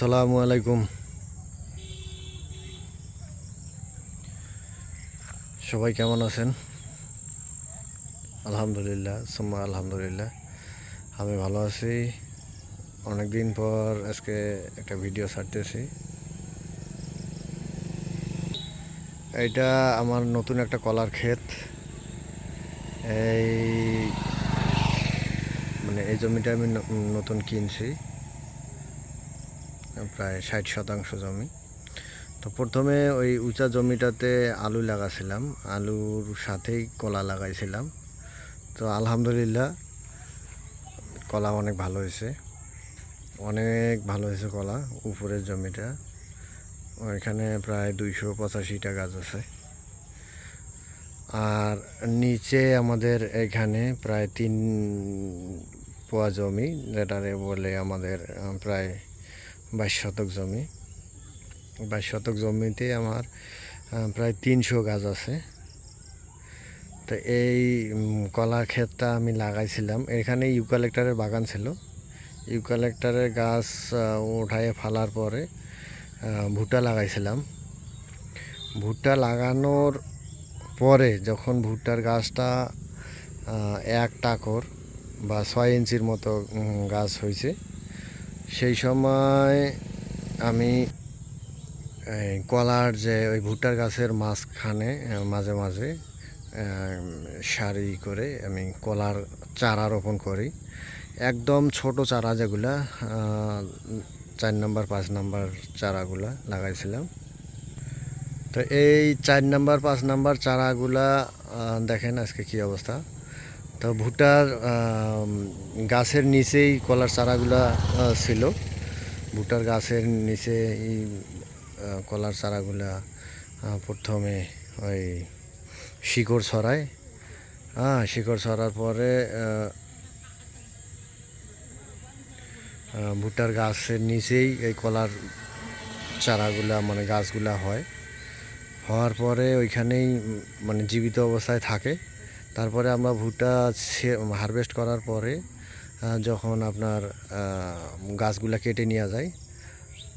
আসসালামু আলাইকুম। সবাই কেমন আছেন? আলহামদুলিল্লাহ, সুম্মা আলহামদুলিল্লাহ। আমি ভালো আছি। অনেক দিন পর আজকে একটা ভিডিও ছাড়তেছি। এইটা আমার নতুন একটা কলার ক্ষেত। এই মানে এই জমিটা আমি নতুন কিনছি। প্রায় ষাট শতাংশ জমি। তো প্রথমে ওই উঁচা জমিটাতে আলু লাগাছিলাম। আলুর সাথেই কলা লাগাইছিলাম। তো আলহামদুলিল্লাহ, কলা অনেক ভালো হয়েছে। অনেক ভালো হয়েছে কলা, উপরের জমিটা। ওইখানে প্রায় দুইশো পঁচাশিটা গাছ আছে। আর নিচে আমাদের এখানে প্রায় তিন পোয়া জমি, যেটারে বলে আমাদের প্রায় বাইশ শতক জমি। বাইশ শতক জমিতে আমার প্রায় তিনশো গাছ আছে। তো এই কলা ক্ষেতটা আমি লাগাইছিলাম। এখানে ইউকালেক্টারের বাগান ছিল। ইউকালেক্টারের গাছ উঠায় ফালার পরে ভুট্টা লাগাইছিলাম। ভুট্টা লাগানোর পরে যখন ভুট্টার গাছটা এক টাকর বা ছয় ইঞ্চির মতো গাছ হয়েছে সেই সময় আমি কলার যে ওই ভুট্টার গাছের মাঝখানে, মাঝে মাঝে সারি করে আমি কলার চারা রোপণ করি। একদম ছোট চারা যেগুলা চার নাম্বার, পাঁচ নাম্বার চারাগুলা লাগাইছিলাম। তো এই চার নাম্বার, পাঁচ নাম্বার চারাগুলা দেখেন আজকে কি অবস্থা। তো ভুট্টার গাছের নিচেই কলার চারাগুলা ছিল। ভুট্টার গাছের নিচে এই কলার চারাগুলা প্রথমে ওই শিকড় ছড়ায়। হ্যাঁ শিকড় ছড়ার পরে ভুট্টার গাছের নিচেই এই কলার চারাগুলা মানে গাছগুলা হয়। হওয়ার পরে ওইখানেই মানে জীবিত অবস্থায় থাকে। তারপরে আমরা ভুট্টা হারভেস্ট করার পরে যখন আপনার গাছগুলা কেটে নিয়ে যায়,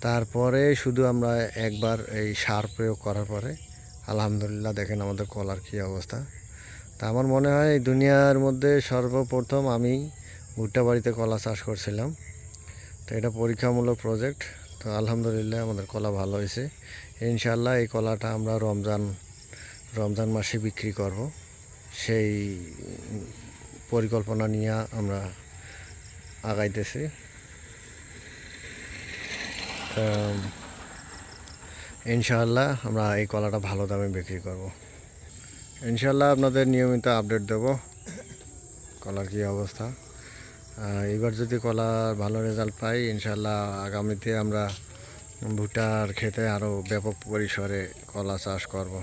তারপরে শুধু আমরা একবার এই সার প্রয়োগ করার পরে, আলহামদুলিল্লাহ দেখেন আমাদের কলার কী অবস্থা। তা আমার মনে হয় দুনিয়ার মধ্যে সর্বপ্রথম আমি ভুট্টা বাড়িতে কলা চাষ করছিলাম। তো এটা পরীক্ষামূলক প্রজেক্ট তো আলহামদুলিল্লাহ আমাদের কলা ভালো হয়েছে। ইনশাল্লাহ এই কলাটা আমরা রমজান রমজান মাসে বিক্রি করব। সেই পরিকল্পনা নিয়ে আমরা আগাইতেছি। ইনশাআল্লাহ আমরা এই কলাটা ভালো দামে বিক্রি করব। ইনশাআল্লাহ আপনাদের নিয়মিত আপডেট দেব কলার কী অবস্থা। এবার যদি কলার ভালো রেজাল্ট পাই, ইনশাআল্লাহ আগামীতে আমরা ভুট্টার খেতে আরও ব্যাপক পরিসরে কলা চাষ করব।